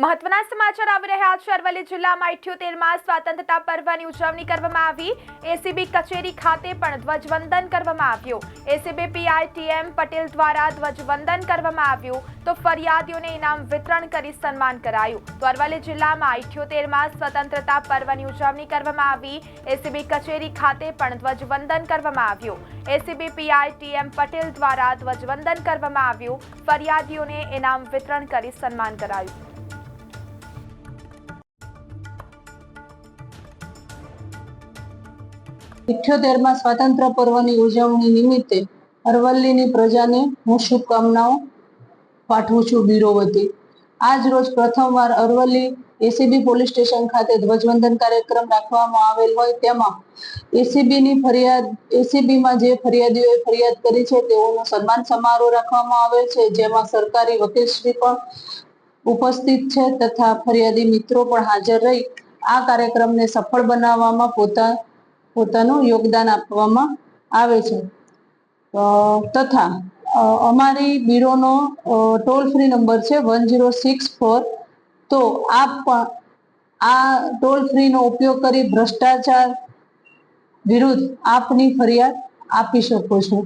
મહત્વના સમાચાર આવી રહ્યા છે. અરવલ્લી જિલ્લામાં ઇઠ્યોતેરમાં સ્વતંત્રતા પર્વની ઉજવણી કરવામાં આવી. એસીબી કચેરી ખાતે પણ ધ્વજવંદન કરવામાં આવ્યું. એસીબી પીઆઈ પટેલ દ્વારા ધ્વજવંદન કરવામાં આવ્યું. તો ફરિયાદીઓને ઇનામ વિતરણ કરી સન્માન કરાયું. તો અરવલ્લી જિલ્લામાં ઇઠ્યોતેરમાં સ્વતંત્રતા પર્વની ઉજવણી કરવામાં આવી. એસીબી કચેરી ખાતે પણ ધ્વજવંદન કરવામાં આવ્યું. એસીબી પીઆઈ ટીએમ પટેલ દ્વારા ધ્વજવંદન કરવામાં આવ્યું. ફરિયાદીઓને ઇનામ વિતરણ કરી સન્માન કરાયું. ઇઠ્યોતેરમાં સ્વાતંત્ર્ય પર્વની ઉજવણી નિમિત્તે અરવલ્લીની પ્રજાને હું શુભકામનાઓ પાઠવું છું બીરો વતી આજ રોજ પ્રથમવાર અરવલ્લી એસીબી પોલીસ સ્ટેશન ખાતે ધ્વજવંદન કાર્યક્રમ રાખવામાં આવેલ હોય તેમાં એસીબીની ફરિયાદ, એસીબીમાં જે ફરિયાદીઓએ ફરિયાદ કરી છે તેઓનો સન્માન સમારોહ રાખવામાં આવેલ છે, જેમાં સરકારી વકીલશ્રી પણ ઉપસ્થિત છે તથા ફરિયાદી મિત્રો પણ હાજર રહી. આ કાર્યક્રમને સફળ બનાવવામાં પોતા પોતાનું યોગદાન આપવામાં આવે છે. તથા અમારી બ્યુરોનો ટોલ ફ્રી નંબર છે વન જીરો સિક્સ ફોર. તો આપ પણ આ ટોલ ફ્રીનો ઉપયોગ કરી ભ્રષ્ટાચાર વિરુદ્ધ આપની ફરિયાદ આપી શકો છો.